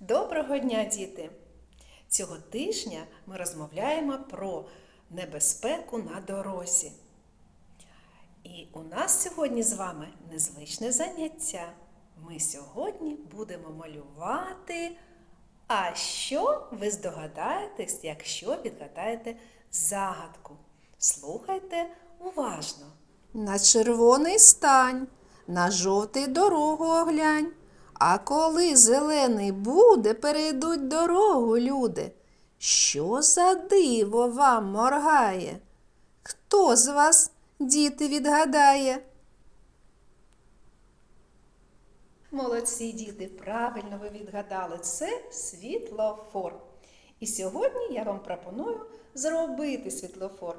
Доброго дня, діти! Цього тижня ми розмовляємо про небезпеку на дорозі. І у нас сьогодні з вами незвичне заняття. Ми сьогодні будемо малювати. А що ви здогадаєтесь, якщо відгадаєте загадку? Слухайте уважно. На червоний стань, на жовтий дорогу оглянь. А коли зелений буде, перейдуть дорогу люди. Що за диво вам моргає? Хто з вас, діти, відгадає? Молодці діти, правильно ви відгадали, це світлофор. І сьогодні я вам пропоную зробити світлофор.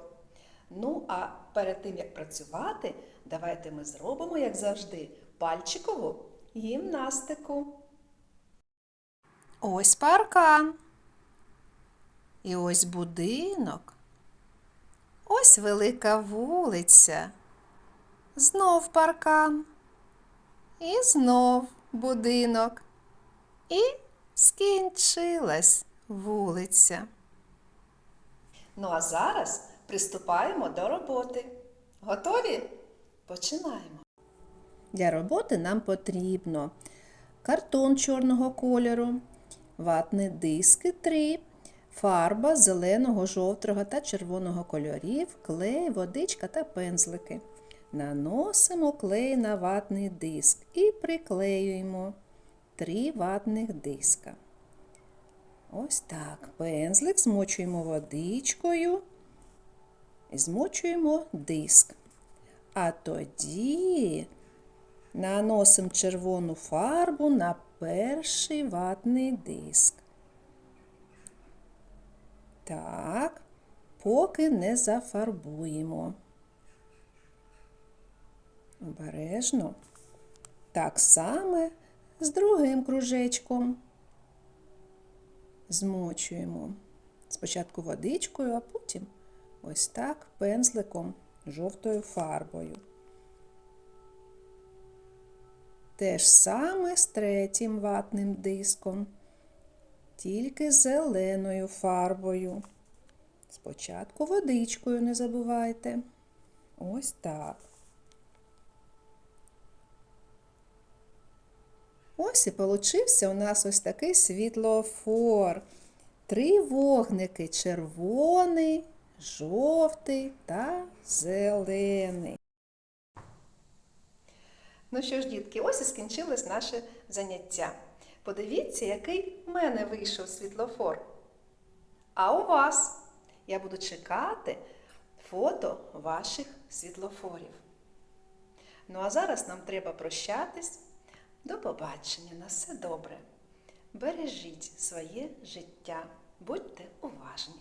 Ну, а перед тим, як працювати, давайте ми зробимо, як завжди, пальчикову гімнастику. Ось паркан. І ось будинок. Ось велика вулиця. Знов паркан. І знов будинок. І скінчилась вулиця. Ну а зараз приступаємо до роботи. Готові? Починаємо. Для роботи нам потрібно картон чорного кольору, ватні диски 3, фарба зеленого, жовтого та червоного кольорів, клей, водичка та пензлики. Наносимо клей на ватний диск і приклеюємо три ватних диска. Ось так. Пензлик змочуємо водичкою і змочуємо диск. А тоді наносимо червону фарбу на перший ватний диск. Так, поки не зафарбуємо. Обережно. Так само з другим кружечком. Змочуємо спочатку водичкою, а потім ось так пензликом жовтою фарбою. Те ж саме з третім ватним диском, тільки зеленою фарбою. Спочатку водичкою не забувайте. Ось так. Ось і получився у нас ось такий світлофор. Три вогники червоний, жовтий та зелений. Ну що ж, дітки, ось і скінчилось наше заняття. Подивіться, який в мене вийшов світлофор. А у вас я буду чекати фото ваших світлофорів. Ну а зараз нам треба прощатись. До побачення, на все добре. Бережіть своє життя, будьте уважні.